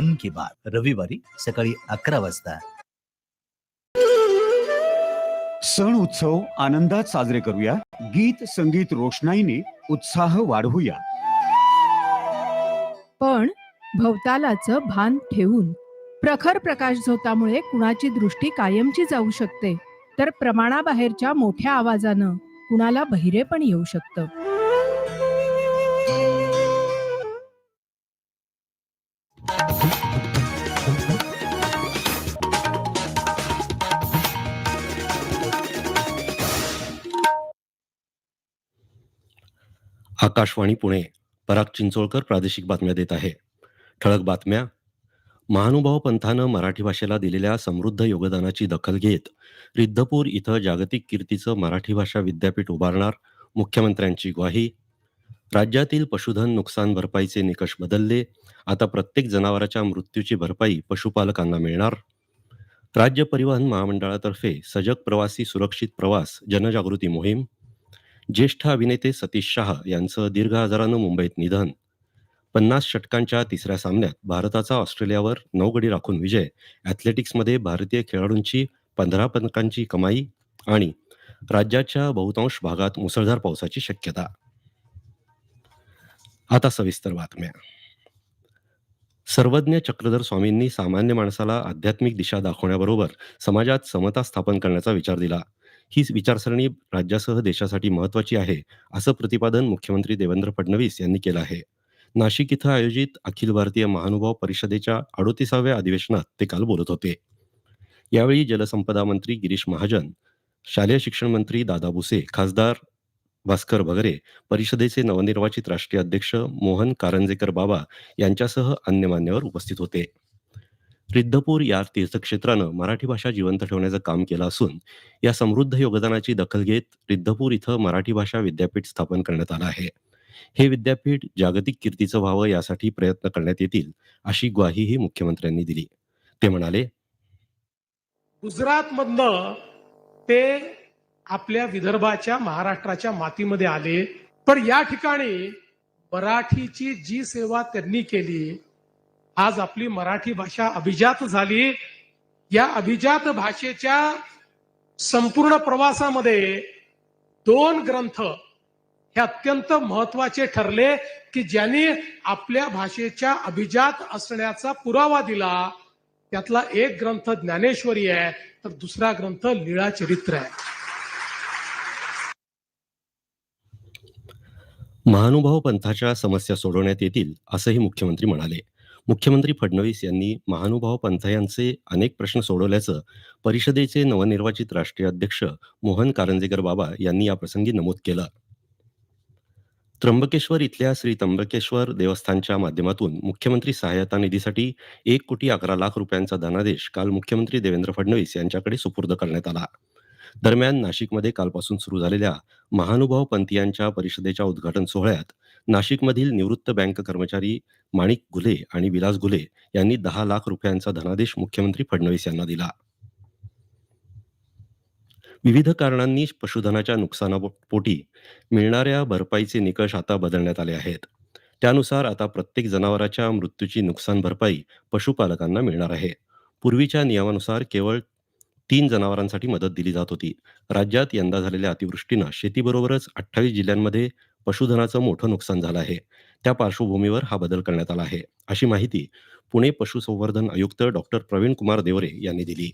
मन की बात रविवारी सकाळी अकरा वाजता. सण उत्सव आनंदात साजरे करूया. गीत संगीत रोषणाईने उत्साह वाढवूया. पण भवतालाचं भान ठेवून प्रखर प्रकाश झोतामुळे कुणाची दृष्टी कायमची जाऊ शकते तर प्रमाणाबाहेरच्या मोठ्या आवाजानं कुणाला बहिरे पण येऊ शकतं. आकाशवाणी पुणे पराग चिंचोळकर प्रादेशिक बातम्या देत आहे. ठळक बातम्या. महानुभाव पंथानं मराठी भाषेला दिलेल्या समृद्ध योगदानाची दखल घेत रिद्धपूर इथं जागतिक कीर्तीचं मराठी भाषा विद्यापीठ उभारणार मुख्यमंत्र्यांची ग्वाही. राज्यातील पशुधन नुकसान भरपाईचे निकष बदलले. आता प्रत्येक जनावराच्या मृत्यूची भरपाई पशुपालकांना मिळणार. राज्य परिवहन महामंडळातर्फे सजग प्रवासी सुरक्षित प्रवास जनजागृती मोहीम. ज्येष्ठ अभिनेते सतीश शाह यांचं दीर्घ आजारानं मुंबईत निधन. पन्नास षटकांच्या तिसऱ्या सामन्यात भारताचा ऑस्ट्रेलियावर नऊ गडी राखून विजय ॲथलेटिक्समध्ये भारतीय खेळाडूंची पंधरा पदकांची कमाई आणि राज्याच्या बहुतांश भागात मुसळधार पावसाची शक्यता. आता सविस्तर बातम्या. सर्वज्ञ चक्रधर स्वामींनी सामान्य माणसाला आध्यात्मिक दिशा दाखवण्याबरोबर समाजात समता स्थापन करण्याचा विचार दिला. ही विचारसरणी राज्यासह देशासाठी महत्वाची आहे असं प्रतिपादन मुख्यमंत्री देवेंद्र फडणवीस यांनी केलं आहे. नाशिक इथं आयोजित अखिल भारतीय महानुभाव परिषदेच्या अडोतीसाव्या अधिवेशनात ते काल बोलत होते. यावेळी जलसंपदा मंत्री गिरीश महाजन शालेय शिक्षण मंत्री दादा भुसे खासदार भास्कर भगरे परिषदेचे नवनिर्वाचित राष्ट्रीय अध्यक्ष मोहन कारंजेकर बाबा यांच्यासह अन्य मान्यवर उपस्थित होते. रिद्धपूर या तीर्थक्षेत्रानं मराठी भाषा जिवंत ठेवण्याचं काम केलं असून या समृद्ध योगदानाची दखल घेत रिद्धपूर इथं मराठी भाषा विद्यापीठ स्थापन करण्यात आलं आहे. हे विद्यापीठ जागतिक कीर्तीचं व्हावं यासाठी प्रयत्न करण्यात येतील अशी ग्वाहीही मुख्यमंत्र्यांनी दिली. ते म्हणाले गुजरातमधनं ते आपल्या विदर्भाच्या महाराष्ट्राच्या मातीमध्ये आले पण या ठिकाणी मराठीची जी सेवा त्यांनी केली आज आपली मराठी भाषा अभिजात झाली. या अभिजात भाषेच्या संपूर्ण प्रवासामध्ये दोन ग्रंथ हे अत्यंत महत्त्वाचे ठरले की ज्यांनी आपल्या भाषेच्या अभिजात असण्याचा पुरावा दिला. त्यातला एक ग्रंथ ज्ञानेश्वरी आहे तर दुसरा ग्रंथ लीळा चरित्र आहे. महानुभाव पंथाच्या समस्या सोडवण्यात येतील असंही मुख्यमंत्री म्हणाले. मुख्यमंत्री फडणवीस यांनी महानुभाव पंथ यांचे अनेक प्रश्न सोडवल्याचं परिषदेचे नवनिर्वाचित राष्ट्रीय अध्यक्ष मोहन कारंजेकर बाबा यांनी याप्रसंगी नमूद केलं. त्र्यंबकेश्वर इथल्या श्री त्र्यंबकेश्वर देवस्थानच्या माध्यमातून मुख्यमंत्री सहायता निधीसाठी एक कोटी अकरा लाख रुपयांचा धनादेश काल मुख्यमंत्री देवेंद्र फडणवीस यांच्याकडे सुपूर्द करण्यात आला. दरम्यान नाशिकमध्ये कालपासून सुरू झालेल्या महानुभाव पंथीयांच्या परिषदेच्या उद्घाटन सोहळ्यात नाशिकमधील निवृत्त बँक कर्मचारी माणिक गुले आणि विलास गुले यांनी दहा लाख रुपयांचा धनादेश मुख्यमंत्री फडणवीस यांना दिला. विविध कारणांनी पशुधनाच्या नुकसानापोटी मिळणाऱ्या भरपाईचे निकष आता बदलण्यात आले आहेत. त्यानुसार आता प्रत्येक जनावराच्या मृत्यूची नुकसान भरपाई पशुपालकांना मिळणार आहे. पूर्वीच्या नियमानुसार केवळ तीन जनावरांसाठी मदत दिली जात होती. राज्यात यंदा झालेल्या अतिवृष्टीनं शेतीबरोबरच अठ्ठावीस जिल्ह्यांमध्ये पशुधनाचं मोठं नुकसान झालं आहे. त्या पार्श्वभूमीवर हा बदल करण्यात आला आहे अशी माहिती पुणे पशुसंवर्धन आयुक्त डॉक्टर प्रवीण कुमार देवरे यांनी दिली.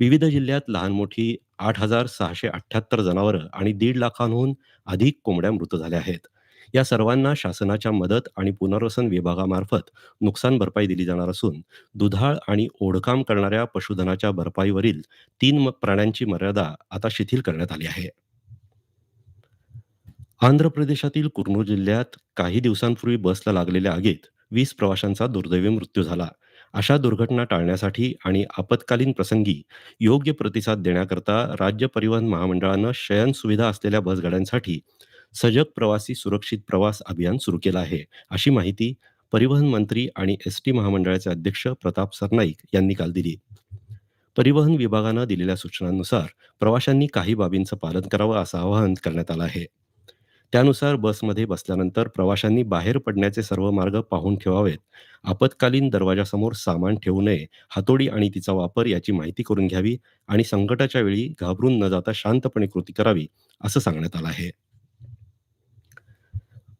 विविध जिल्ह्यात लहान मोठी आठ हजार सहाशे अठ्ठ्याहत्तर जनावरं आणि दीड लाखांहून अधिक कोंबड्या मृत झाल्या आहेत. या सर्वांना शासनाच्या मदत आणि पुनर्वसन विभागामार्फत नुकसान भरपाई दिली जाणार असून दुधाळ आणि ओढकाम करणाऱ्या पशुधनाच्या भरपाईवरील तीन प्राण्यांची मर्यादा आता शिथिल करण्यात आली आहे. आंध्र प्रदेशातील कुर्नूल जिल्ह्यात काही दिवसांपूर्वी बसला लागलेल्या आगीत वीस प्रवाशांचा दुर्दैवी मृत्यू झाला. अशा दुर्घटना टाळण्यासाठी आणि आपत्कालीन प्रसंगी योग्य प्रतिसाद देण्याकरता राज्य परिवहन महामंडळानं शयन सुविधा असलेल्या बसगाड्यांसाठी सजग प्रवासी सुरक्षित प्रवास अभियान सुरू केलं आहे अशी माहिती परिवहन मंत्री आणि एस टी महामंडळाचे अध्यक्ष प्रताप सरनाईक यांनी काल दिली. परिवहन विभागानं दिलेल्या सूचनांनुसार प्रवाशांनी काही बाबींचं पालन करावं असं आवाहन करण्यात आलं आहे. त्यानुसार बसमध्ये बसल्यानंतर प्रवाशांनी बाहेर पडण्याचे सर्व मार्ग पाहून ठेवावेत. आपत्कालीन दरवाजासमोर सामान ठेवू नये हातोडी आणि तिचा वापर याची माहिती करून घ्यावी आणि संकटाच्या वेळी घाबरून न जाता शांतपणे कृती करावी असं सांगण्यात आलं आहे.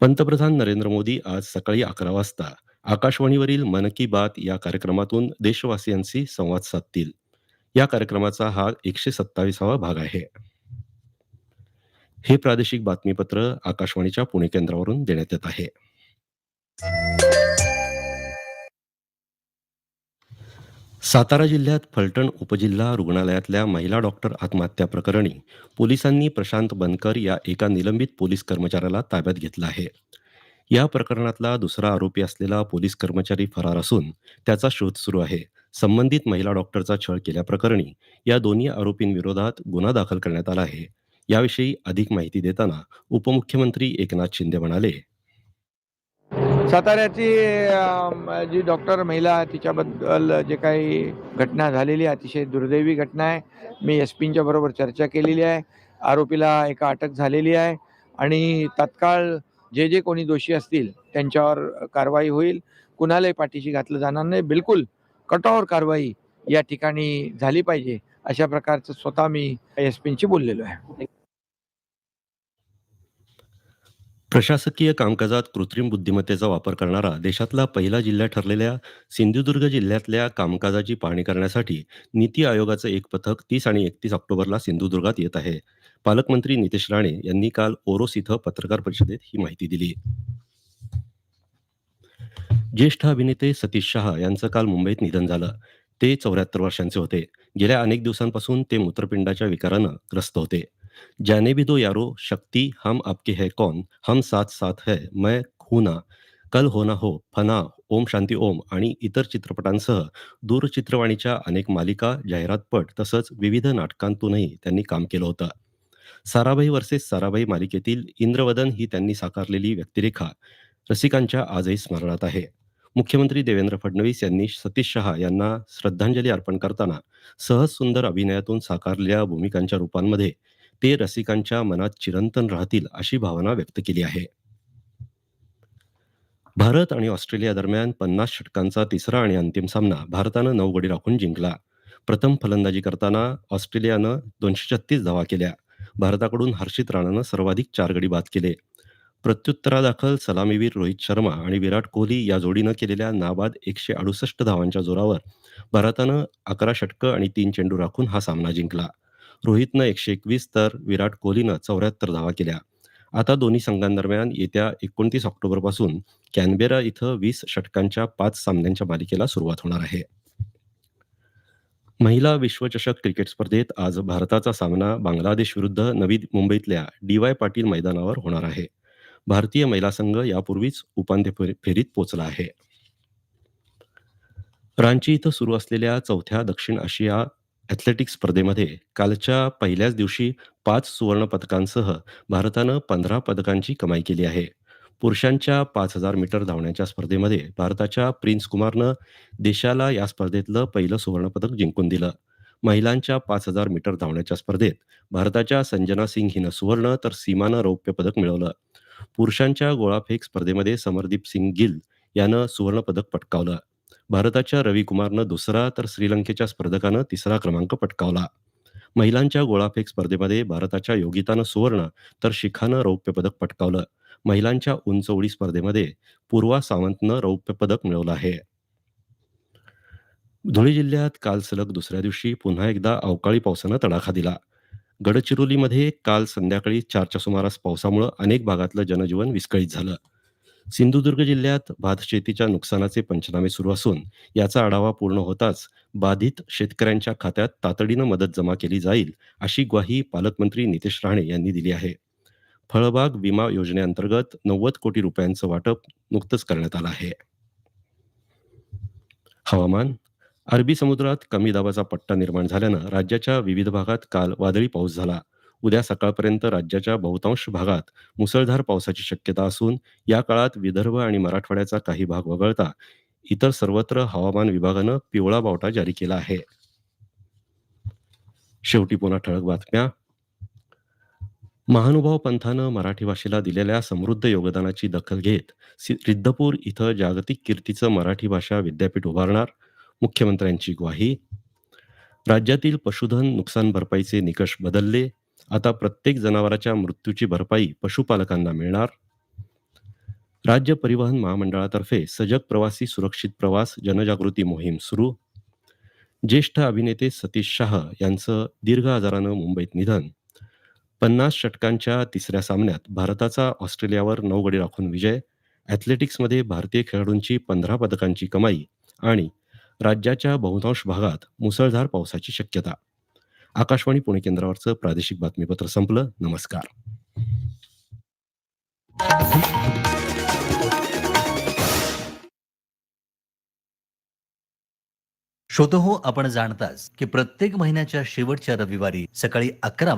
पंतप्रधान नरेंद्र मोदी आज सकाळी अकरा वाजता आकाशवाणीवरील मन की बात या कार्यक्रमातून देशवासियांशी संवाद साधतील. या कार्यक्रमाचा हा एकशे सत्तावीसावा भाग आहे. हे प्रादेशिक बातमीपत्र आकाशवाणीच्या पुणे केंद्रावरून देण्यात येत आहे. सातारा जिल्ह्यात फलटण उपजिल्हा रुग्णालयातल्या महिला डॉक्टर आत्महत्या प्रकरणी पोलिसांनी प्रशांत बनकर या एका निलंबित पोलीस कर्मचाऱ्याला ताब्यात घेतलं आहे. या प्रकरणातला दुसरा आरोपी असलेला पोलीस कर्मचारी फरार असून त्याचा शोध सुरू आहे. संबंधित महिला डॉक्टरचा छळ केल्याप्रकरणी या दोन्ही आरोपींविरोधात गुन्हा दाखल करण्यात आला आहे. याविषयी अधिक माहिती देताना उपमुख्यमंत्री एकनाथ शिंदे म्हणाले. साताऱ्याची जी डॉक्टर महिला तिच्याबद्दल जे काही घटना झालेली आहे अतिशय दुर्दैवी घटना आहे. मी एस पींच्या बरोबर चर्चा केलेली आहे. आरोपीला एका अटक झालेली आहे. आणि तात्काळ जे जे कोणी दोषी असतील त्यांच्यावर कारवाई होईल. कुणालाही पाठीशी घातलं जाणार नाही. बिलकुल कठोर कारवाई या ठिकाणी झाली पाहिजे. अशा प्रकारचं स्वतः मी एस पींशी बोललेलो आहे. प्रशासकीय कामकाजात कृत्रिम बुद्धिमत्तेचा वापर करणारा देशातला पहिला जिल्हा ठरलेल्या सिंधुदुर्ग जिल्ह्यातल्या कामकाजाची पाहणी करण्यासाठी नीती आयोगाचं एक पथक तीस आणि एकतीस ऑक्टोबरला सिंधुदुर्गात येत आहे. पालकमंत्री नितेश राणे यांनी काल ओरोस इथं पत्रकार परिषदेत ही माहिती दिली. ज्येष्ठ अभिनेते सतीश शहा यांचं काल मुंबईत निधन झालं. ते चौऱ्याहत्तर वर्षांचे होते. गेल्या अनेक दिवसांपासून ते मूत्रपिंडाच्या विकारानं ग्रस्त होते. जाने भी दो यारो शक्ति हम आपके है कौन? हम साथ साथ है मैं खूना कल होना हो फना ओम शांती ओम आणि इतर चित्रपटांसह दूरचित्रवाणीच्या अनेक मालिका जाहिरातपट तसंच विविध नाटकांतूनही त्यांनी काम केलं होतं. साराभाई वर्सेस साराभाई मालिकेतील इंद्रवदन ही त्यांनी साकारलेली व्यक्तिरेखा रसिकांच्या आजही स्मरणात आहे. मुख्यमंत्री देवेंद्र फडणवीस यांनी सतीश शहा यांना श्रद्धांजली अर्पण करताना सहज सुंदर अभिनयातून साकारलेल्या भूमिकांच्या रूपांमध्ये ते रसिकांच्या मनात चिरंतन राहतील अशी भावना व्यक्त केली आहे. भारत आणि ऑस्ट्रेलिया दरम्यान पन्नास षटकांचा तिसरा आणि अंतिम सामना भारतानं नऊ गडी राखून जिंकला. प्रथम फलंदाजी करताना ऑस्ट्रेलियानं दोनशे छत्तीस धावा केल्या. भारताकडून हर्षित राणानं सर्वाधिक चार गडी बाद केले. प्रत्युत्तरादाखल सलामीवीर रोहित शर्मा आणि विराट कोहली या जोडीनं केलेल्या नाबाद एकशे अडुसष्ट धावांच्या जोरावर भारतानं अकरा षटकं आणि तीन चेंडू राखून हा सामना जिंकला. रोहितनं एकशे एकवीस तर विराट कोहलीनं चौऱ्याहत्तर धावा केल्या. आता दोन्ही संघांदरम्यान येत्या एकोणतीस ऑक्टोबरपासून कॅनबेरा इथं वीस षटकांच्या पाच सामन्यांच्या मालिकेला सुरुवात होणार आहे. महिला विश्वचषक क्रिकेट स्पर्धेत आज भारताचा सामना बांगलादेश विरुद्ध नवी मुंबईतल्या डी वाय पाटील मैदानावर होणार आहे. भारतीय महिला संघ यापूर्वीच उपांत्य फेरीत पोहोचला आहे. रांची इथं सुरू असलेल्या चौथ्या दक्षिण आशिया ॲथलेटिक्स स्पर्धेमध्ये कालच्या पहिल्याच दिवशी पाच सुवर्णपदकांसह भारतानं पंधरा पदकांची कमाई केली आहे. पुरुषांच्या पाच हजार मीटर धावण्याच्या स्पर्धेमध्ये भारताच्या प्रिन्स कुमारनं देशाला या स्पर्धेतलं पहिलं सुवर्णपदक जिंकून दिलं. महिलांच्या पाच हजार मीटर धावण्याच्या स्पर्धेत भारताच्या संजना सिंग हिनं सुवर्ण तर सीमानं रौप्य पदक मिळवलं. पुरुषांच्या गोळाफेक स्पर्धेमध्ये समरदीप सिंग गिल यानं सुवर्णपदक पटकावलं. भारताच्या रवी कुमारनं दुसरा तर श्रीलंकेच्या स्पर्धकानं तिसरा क्रमांक पटकावला. महिलांच्या गोळाफेक स्पर्धेमध्ये भारताच्या योगितानं सुवर्ण तर शिखानं रौप्य पदक पटकावलं. महिलांच्या उंच उडी स्पर्धेमध्ये पूर्वा सावंतनं रौप्य पदक मिळवलं आहे. धुळे जिल्ह्यात काल सलग दुसऱ्या दिवशी पुन्हा एकदा अवकाळी पावसानं तडाखा दिला. गडचिरोलीमध्ये काल संध्याकाळी चारच्या सुमारास पावसामुळे अनेक भागातलं जनजीवन विस्कळीत झालं. सिंधुदुर्ग जिल्ह्यात भातशेतीच्या नुकसानाचे पंचनामे सुरू असून याचा आढावा पूर्ण होताच बाधित शेतकऱ्यांच्या खात्यात तातडीनं मदत जमा केली जाईल अशी ग्वाही पालकमंत्री नितेश राणे यांनी दिली आहे. फळबाग विमा योजनेअंतर्गत नव्वद कोटी रुपयांचं वाटप नुकतंच करण्यात आलं आहे. हवामान अरबी समुद्रात कमी दाबाचा पट्टा निर्माण झाल्यानं राज्याच्या विविध भागात काल वादळी पाऊस झाला. उद्या सकाळपर्यंत राज्याच्या बहुतांश भागात मुसळधार पावसाची शक्यता असून या काळात विदर्भ आणि मराठवाड्याचा काही भाग वगळता इतर सर्वत्र हवामान विभागानं पिवळा बावटा जारी केला आहे. शेवटी पुन्हा ठळक बातम्या. महानुभाव पंथानं मराठी भाषेला दिलेल्या समृद्ध योगदानाची दखल घेत रिद्धपूर इथं जागतिक कीर्तीचं मराठी भाषा विद्यापीठ उभारणार मुख्यमंत्र्यांची ग्वाही. राज्यातील पशुधन नुकसान भरपाईचे निकष बदलले. आता प्रत्येक जनावराच्या मृत्यूची भरपाई पशुपालकांना मिळणार. राज्य परिवहन महामंडळातर्फे सजग प्रवासी सुरक्षित प्रवास जनजागृती मोहीम सुरू. ज्येष्ठ अभिनेते सतीश शाह यांचं दीर्घ आजारानं मुंबईत निधन. पन्नास षटकांच्या तिसऱ्या सामन्यात भारताचा ऑस्ट्रेलियावर नऊ गडी राखून विजय. ॲथलेटिक्समध्ये भारतीय खेळाडूंची पंधरा पदकांची कमाई आणि राज्याच्या बहुतांश भागात मुसळधार पावसाची शक्यता. आकाशवाणी पुणे केंद्रावरचं प्रादेशिक बातमीपत्र संपलं. नमस्कार. श्रोतो आपण जाणताच की प्रत्येक महिन्याच्या शेवटच्या रविवारी सकाळी अकरा